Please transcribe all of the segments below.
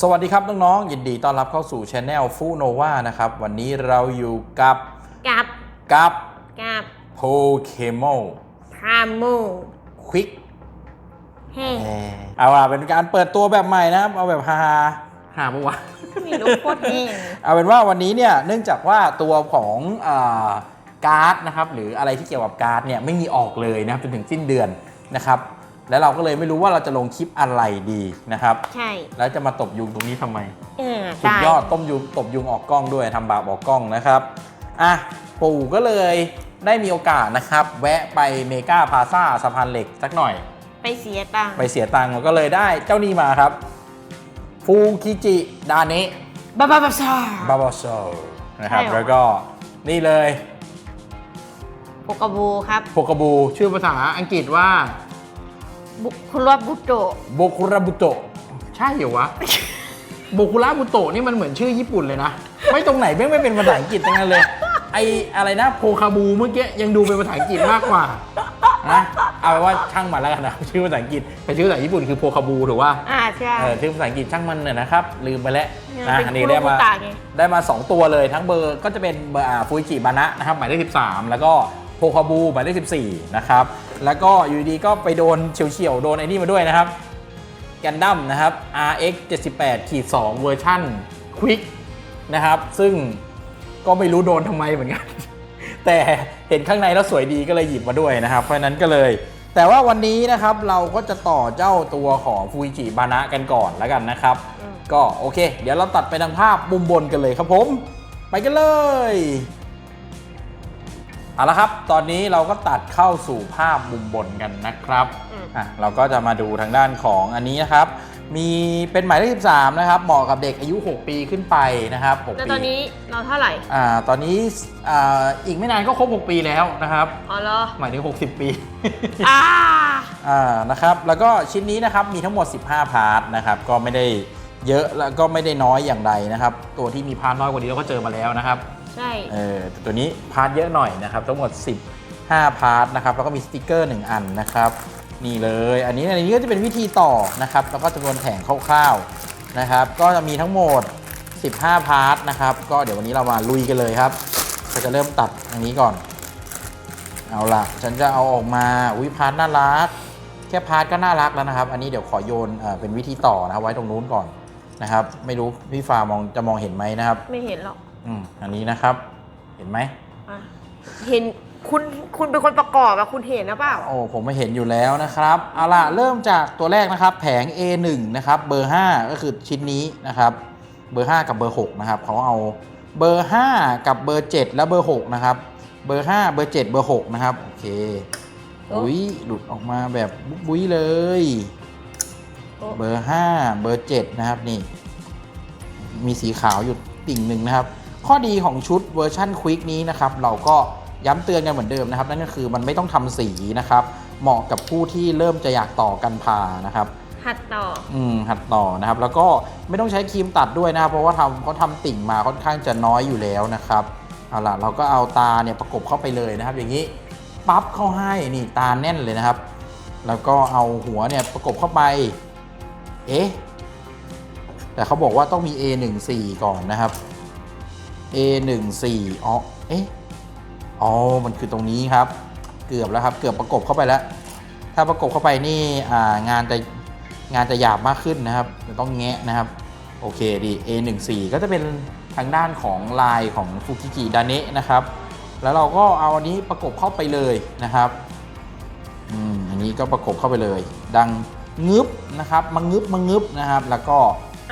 สวัสดีครับน้องๆยินดีต้อนรับเข้าสู่ช anel ฟูโนวานะครับ วันนี้เราอยู่กับกับกับกับโปเกมอนพรามูควิกเฮ้เอาล่ะเป็นการเปิดตัวแบบใหม่นะครับ เอาแบบฮาฮาฮาปะวะมีลูกโคตรเท่เอาเป็นว่าวันนี้เนี่ยเนื่องจากว่าตัวของอาการ์ดนะครับหรืออะไรที่เกี่ยวกับการ์ดเนี่ยไม่มีออกเลยนะครับจนถึงสิ้นเดือนนะครับ แล้วเราก็เลยไม่รู้ว่าเราจะลงคลิปอะไรดีนะครับ ใช่แล้วจะมาตบยุงตรงนี้ทำไม เออสุดตายอดต้มยุงตบยุงออกกล้องด้วยทำบาปออกกล้องนะครับอะปู่ก็เลยได้มีโอกาสนะครับ แวะไปเมกาพาซาสะพานเหล็กสักหน่อย ไปเสียตังค์ไปเสียตังค์แล้วก็เลยได้เจ้านี่มาครับ ฟูคิจิดาเนะบ้าบ้าบ้าซาบาบาโซนะครับใช่เหรอ แล้วก็นี่เลย โปกาบูครับ โปกาบูชื่อภาษาอังกฤษว่า บุคุรบุโตะโบคุระบุโตะใช่เหรอวะ โบคุระบุโตะนี่มันเหมือนชื่อญี่ปุ่นเลยนะ ไม่ตรงไหนไม่งไม่เป็นภาษาอังกฤษทั้งนั้นเลย ไออะไรนะโพคาบูเมื่อกี้ยังดูเป็นภาษาอังกฤษมากกว่านะเอาไว้ว่าช่างมันแล้วกันนะชื่อภาษาอังกฤษแต่ชื่อภาษาญี่ปุ่นคือโพคาบูถูกป่ะอ่าใช่ เออชื่อภาษาอังกฤษช่างมันเนี่ยนะครับลืมไปแล้วนะเป็นอันนี้ได้มาคุโรบุตะไง ได้มา 2 ตัวเลยทั้งเบอร์ก็จะเป็นเบอร์อ่าฟูจิบานะนะครับหมายเลข13 แล้วก็โพคาบูหมายเลข14นะครับ แล้วก็อยู่ดีๆก็ไปโดนเฉียวๆ โดนไอ้นี่มาด้วยนะครับแกนดัมนะครับ RX 78ขีด2เวอร์ชั่น Quick นะครับ ซึ่งก็ไม่รู้โดนทำไมเหมือนกัน แต่เห็นข้างในแล้วสวยดีก็เลยหยิบมาด้วยนะครับ เพราะฉะนั้นก็เลย แต่ว่าวันนี้นะครับเราก็จะต่อเจ้าตัวของฟูจิบานะกันก่อนแล้วกันนะครับอืมก็โอเค เดี๋ยวเราตัดไปทางภาพมุมบนกันเลยครับผม ไปกันเลย เอาละครับ ตอนนี้เราก็ตัดเข้าสู่ภาพมุมบนกันนะครับอืมอะเราก็จะมาดูทางด้านของอันนี้นะครับ มีเป็นหมายเลข 13 นะครับ เหมาะกับเด็กอายุ 6 ปีขึ้นไปนะครับ6แล้วปีตอนนี้เราเท่าไหร่ อ่าตอนนี้อ่าอีกไม่นานก็ครบ 6 ปีแล้วนะครับ อ๋อเหรอ หมายถึง 60 ปี อ่า อ่านะครับแล้วก็ชิ้นนี้นะครับมีทั้งหมด 15 พาร์ทนะครับก็ไม่ได้เยอะแล้วก็ไม่ได้น้อยอย่างใดนะครับ ตัวที่มีพาร์ทน้อยกว่านี้เราก็เจอมาแล้วนะครับ ใช่เออแต่ตัวนี้พาร์ทเยอะหน่อยนะครับทั้งหมด 15 พาร์ทนะครับแล้วก็มีสติกเกอร์ 1 อันนะครับนี่เลยอันนี้อันนี้ก็จะเป็นวิธีต่อนะครับแล้วก็จำนวนแผงคร่าวๆนะครับก็จะมีทั้งหมด 15 พาร์ทนะครับก็เดี๋ยววันนี้เรามาลุยกันเลยครับก็จะเริ่มตัดอันนี้ก่อน เอาล่ะฉันจะเอาออกมาอุ้ยพาร์ทน่ารักแค่พาร์ทก็น่ารักแล้วนะครับ อันนี้เดี๋ยวขอโยนเอ่อเป็นวิธีต่อนะครับไว้ตรงนู้นก่อนนะครับ ไม่รู้พี่ฟ้ามองจะมองเห็นไหมนะครับ ไม่เห็นหรอก อืมอันนี้นะครับ เห็นไหมอะเห็นคุณคุณเป็นคนประกอบอะคุณเห็นนะเปล่า โอ้ผมไม่เห็นอยู่แล้วนะครับเอาล่ะเริ่มจากตัวแรกนะครับ แผง A1 นะครับ เบอร์ 5 ก็คือชิ้นนี้นะครับ เบอร์ 5 กับเบอร์ 6 นะครับเขาเอาเบอร์ 5 กับเบอร์ 7 และเบอร์ 6 นะครับ เบอร์ 5 เบอร์ 7 เบอร์ 6 นะครับ โอเคโอ้อุ้ยหลุดออกมาแบบบุ๊บบุ้ยเลยโอ้เบอร์ 5 เบอร์ 7 นะครับนี่ มีสีขาวอยู่ติ่งหนึ่งนะครับ ข้อดีของชุดเวอร์ชั่นควิกนี้นะครับเราก็ย้ำเตือนกันเหมือนเดิมนะครับ นั่นก็คือมันไม่ต้องทำสีนะครับ เหมาะกับผู้ที่เริ่มจะอยากต่อกันพานะครับ หัดต่อ อืมหัดต่อนะครับ แล้วก็ไม่ต้องใช้ครีมตัดด้วยนะครับ เพราะว่าทำเขาทำติ่งมาค่อนข้างจะน้อยอยู่แล้วนะครับเอาล่ะเราก็เอาตาเนี่ยประกบเข้าไปเลยนะครับ อย่างนี้ปั๊บเข้าให้นี่ตาแน่นเลยนะครับ แล้วก็เอาหัวเนี่ยประกบเข้าไป เอ๊ะแต่เขาบอกว่าต้องมี A14 ก่อนนะครับ A14 อ๋อเอ๊ะอ๋อมันคือตรงนี้ครับ เกือบแล้วครับ เกือบประกบเข้าไปแล้ว ถ้าประกบเข้าไปนี่งานจะงานจะหยาบมากขึ้นนะครับจะต้องแงะนะครับ โอเคดี A14 ก็จะเป็นทางด้านของลายของฟูกิจิดาเนะนะครับ แล้วเราก็เอาอันนี้ประกบเข้าไปเลยนะครับอืมอันนี้ก็ประกบเข้าไปเลย ดังงึบนะครับมางึบมางึบนะครับ แล้วก็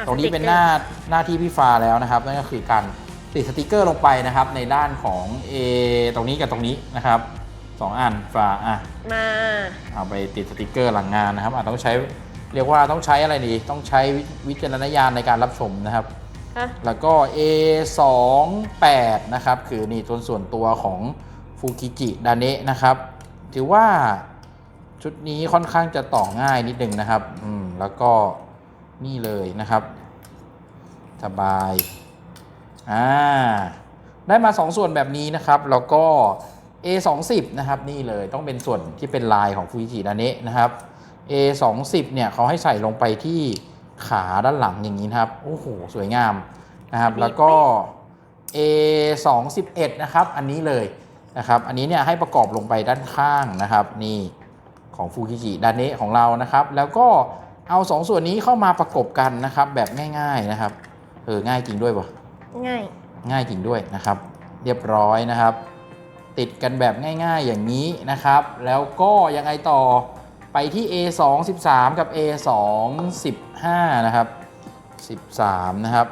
ตรงนี้เกอร์เป็นหน้าหน้าที่พี่ฟ้าแล้วนะครับนั่นก็คือการ ติดสติกเกอร์ลงไปนะครับ ในด้านของ A ตรงนี้กับตรงนี้นะครับสองอันฟ้าอะมาเอาไปติดสติกเกอร์หลังงานนะครับอาจต้องใช้เรียกว่าต้องใช้อะไรดี ต้องใช้วิวิจารณญาณในการรับชมนะครับฮะแล้วก็ A28 นะครับ คือนี่ตัวส่วนตัวของฟูกิจิดาเนะนะครับ ถือว่าชุดนี้ค่อนข้างจะต่อง่ายนิดนึงนะครับ อืม แล้วก็นี่เลยนะครับ สบาย อ่าได้มา 2 ส่วนแบบนี้นะครับ แล้วก็ A20 นะครับนี่เลยต้องเป็นส่วนที่เป็นลายของฟูจิดาเนะนะครับ A20 เนี่ยเขาให้ใส่ลงไปที่ขาด้านหลังอย่างนี้นะครับโอ้โหสวยงามนะครับดีแล้วก็ A 2 1นะครับ อันนี้เลยนะครับ อันนี้เนี่ยให้ประกอบลงไปด้านข้างนะครับ นี่ของฟูกิจิดานเนะของเรานะครับ แล้วก็เอาสองส่วนนี้เข้ามาประกบกันนะครับ แบบง่าย ๆนะครับเออง่ายจริงด้วยปะ ง่าย ง่ายจริงด้วยนะครับ เรียบร้อยนะครับ ติดกันแบบง่ายๆอย่างนี้นะครับ แล้วก็ยังไงต่อไปที่ A 2 13กับ A 2 15นะครับ13นะครับ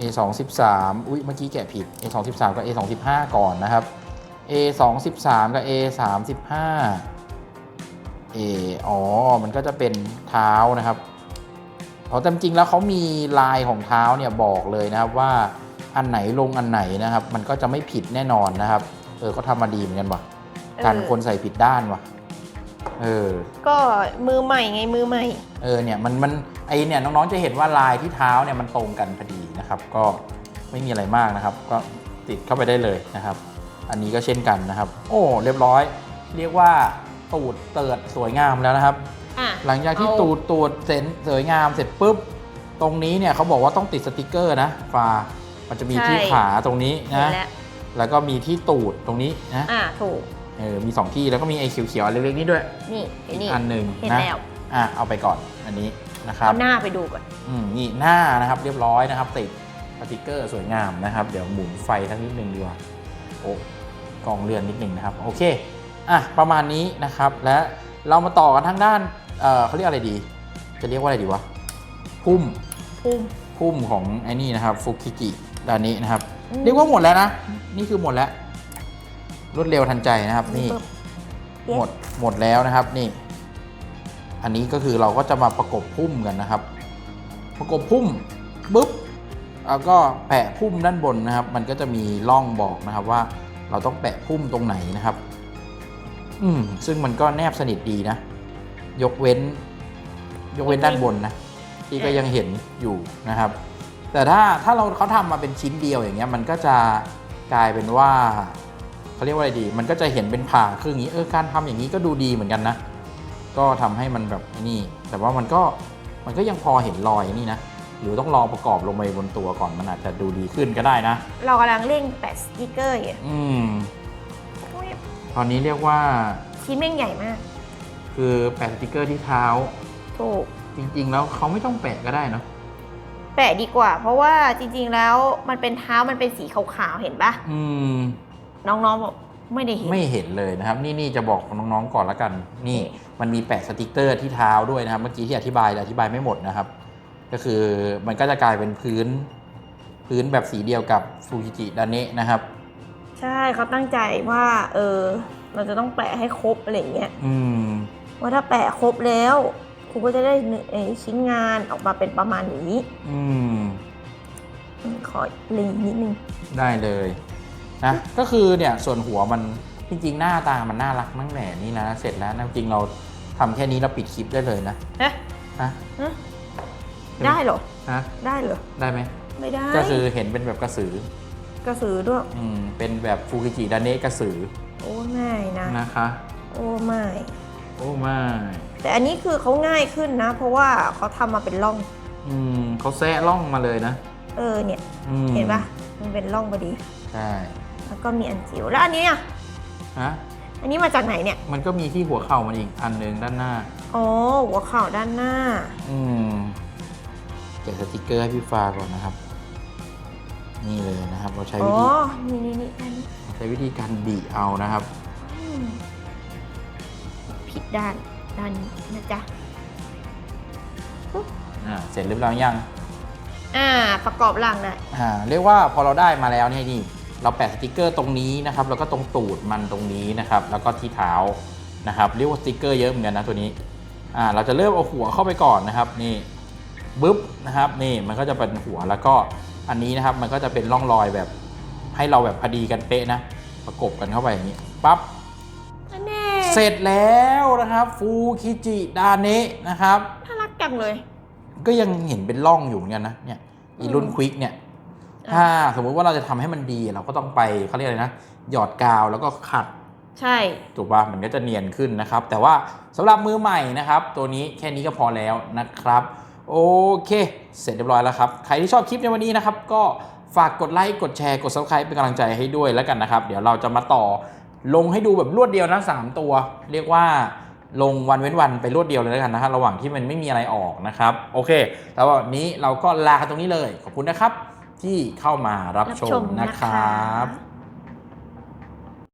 A 2 13อุ๊ยเมื่อกี้แกะผิด A 2 13กับ A 2 15ก่อนนะครับ A 2 13กับ A 35 A อ๋อ มันก็จะเป็นเท้านะครับ อ๋อแต่จริงๆแล้วเขามีลายของเท้าเนี่ยบอกเลยนะครับว่าอันไหนลงอันไหนนะครับ มันก็จะไม่ผิดแน่นอนนะครับ เออเขาทำมาดีเหมือนกันว่ะกันคนใส่ผิดด้านว่ะเออ ก็มือใหม่ไงมือใหม่ เออเนี่ยมันมันไอเนี่ยน้องๆจะเห็นว่าลายที่เท้าเนี่ยมันตรงกันพอดีนะครับ ก็ไม่มีอะไรมากนะครับ ก็ติดเข้าไปได้เลยนะครับ อันนี้ก็เช่นกันนะครับ โอ้เรียบร้อย เรียกว่า ตูดเติดสวยงามแล้วนะครับ อะหลังจากที่เอาตูดตูดเสร็จสวยงามเสร็จปุ๊บ ตรงนี้เนี่ยเขาบอกว่าต้องติดสติกเกอร์นะฟ้ามันจะมีที่ขาตรงนี้เห็นนะแล้วแล้วก็มีที่ตูดตรงนี้นะอะถูก เออมีสองที่แล้วก็มีไอ้เขียวๆอันเล็กๆนี่ด้วยนี่อีกนี่ อันหนึ่งเห็นนะแล้วอะเอาไปก่อนอันนี้นะครับเอาหน้าไปดูก่อน อืมนี่หน้านะครับเรียบร้อยนะครับ ติดสติกเกอร์สวยงามนะครับ เดี๋ยวหมุนไฟทั้งนิดนึงดีกว่าโอ้กองเรือนนิดนึงนะครับ โอเค อะประมาณนี้นะครับ และเรามาต่อกันทางด้านเออเขาเรียกอะไรดี จะเรียกว่าอะไรดีวะพุ่มพุ่มพุ่มของไอ้นี่นะครับฟุกิจิดานนี้นะครับอืมเรียกว่าหมดแล้วนะ นี่คือหมดแล้ว รวดเร็วทันใจนะครับ นี่ปึ๊บเย้หมดหมดแล้วนะครับนี่ อันนี้ก็คือเราก็จะมาประกบพุ่มกันนะครับ ประกบพุ่มปุ๊บแล้วก็แปะพุ่มด้านบนนะครับ มันก็จะมีร่องบอกนะครับว่าเราต้องแปะพุ่มตรงไหนนะครับ อืมซึ่งมันก็แนบสนิทดีนะ ยกเว้น ยกเว้นด้านบนนะ ที่ก็ยังเห็นอยู่นะครับ แต่ถ้าถ้าเราเขาทำมาเป็นชิ้นเดียวอย่างเงี้ย มันก็จะกลายเป็นว่าเขาเรียกว่าอะไรดี มันก็จะเห็นเป็นผ่าครึ่งอย่างนี้เออการทำอย่างนี้ก็ดูดีเหมือนกันนะ ก็ทำให้มันแบบไอ้นี่ แต่ว่ามันก็มันก็ยังพอเห็นรอยนี่นะหรือต้องลองประกอบลงไปบนตัวก่อนมันอาจจะดูดีขึ้นก็ได้นะ เรากำลังเร่งแปะสติกเกอร์อยู่อืม ตอนนี้เรียกว่าชิ้นแม่งใหญ่มาก คือแปะสติกเกอร์ที่เท้า ถูก จริง ๆ แล้วเขาไม่ต้องแปะก็ได้เนาะแปะดีกว่า เพราะว่าจริง ๆ แล้วมันเป็นเท้ามันเป็นสีขาวๆเห็นปะอืม น้องๆบอกไม่ได้เห็น ไม่เห็นเลยนะครับ นี่นี่จะบอกน้องๆก่อนละกัน นี่มันมีแปะสติกเกอร์ที่เท้าด้วยนะครับ เมื่อกี้ที่อธิบายแต่อธิบายไม่หมดนะครับ ก็คือมันก็จะกลายเป็นพื้น พื้นแบบสีเดียวกับฟูจิจิดาเนะนะครับ ใช่เขาตั้งใจว่า เออ เราจะต้องแปะให้ครบอะไรอย่างเงี้ยอืม ว่าถ้าแปะครบแล้วครูก็จะได้เนื้อเอ่อชิ้นงานออกมาเป็นประมาณนี้อืม อืมขอรีนิดนึง ได้เลยนะ ก็คือเนี่ยส่วนหัวมันจริงๆ หน้าตามันน่ารักตั้งแต่นี่นะ เสร็จแล้วนะจริงเราทำแค่นี้เราปิดคลิปได้เลยนะเอ๊ะนะฮะได้เหรอนะได้เหรอ ได้ไหม ไม่ได้ ก็คือเห็นเป็นแบบกระสือ กระสือด้วย อืมเป็นแบบฟูกิจิดาเนะกระสือโอ้ง่ายนะ นะคะ โอ้ไม่ โอ้ไม่แต่อันนี้คือเขาง่ายขึ้นนะ เพราะว่าเขาทำมาเป็นร่อง อืมเขาแซะล่องมาเลยนะเออเนี่ย อืมเห็นปะมันเป็นร่องพอดี ใช่แล้วก็มีอันจิ๋วแล้วอันนี้อะฮะอันนี้มาจากไหนเนี่ย มันก็มีที่หัวเข่ามันอีกอันหนึ่งด้านหน้า อ๋อหัวเข่าด้านหน้า อืมแกะสติกเกอร์ให้พี่ฟ้าก่อนนะครับ นี่เลยนะครับ เราใช้อ๋วิอธีนี่นี่นี่อันนี้ใช้วิธีการบีเอานะครับ อืมผิดด้านด้านนี้นะจ๊ะ อ่า เสร็จเรียบร้อยยัง อ่า ประกอบร่างได้ อ่า เรียกว่าพอเราได้มาแล้วเนี่ยนี่ เราแปะสติกเกอร์ตรงนี้นะครับ แล้วก็ตรงตูดมันตรงนี้นะครับ แล้วก็ที่เท้านะครับ เรียกว่าสติกเกอร์เยอะเหมือนกันนะตัวนี้ อ่า เราจะเริ่มเอาหัวเข้าไปก่อนนะครับ นี่บึ๊บนะครับ นี่ มันก็จะเป็นหัวแล้วก็ อันนี้นะครับมันก็จะเป็นร่องรอยแบบให้เราแบบพอดีกันเป๊ะนะ ประกบกันเข้าไปอย่างนี้ปั๊บอันแน่เสร็จแล้วนะครับฟูคิจิดาเนะนะครับน่ารักจังเลย ก็ยังเห็นเป็นร่องอยู่เหมือนกันนะเนี่ยอีรุ่นควิกเนี่ยอ่าถ้าสมมุติว่าเราจะทำให้มันดีเราก็ต้องไปเขาเรียกอะไรนะ หยอดกาวแล้วก็ขัด ใช่ถูกป่ะมันก็จะเนียนขึ้นนะครับ แต่ว่าสำหรับมือใหม่นะครับ ตัวนี้แค่นี้ก็พอแล้วนะครับ โอเค เสร็จเรียบร้อยแล้วครับ ใครที่ชอบคลิปในวันนี้นะครับ ก็ฝากกดไลค์ กดแชร์ กด subscribe เป็นกำลังใจให้ด้วยแล้วกันนะครับ เดี๋ยวเราจะมาต่อลงให้ดูแบบรวดเดียวนะสามตัว เรียกว่าลงวันเว้นวันไปรวดเดียวเลยแล้วกันนะครับระหว่างที่มันไม่มีอะไรออกนะครับ โอเค แล้ววันนี้เราก็ลาตรงนี้เลย ขอบคุณนะครับที่เข้ามารับชมนะครับ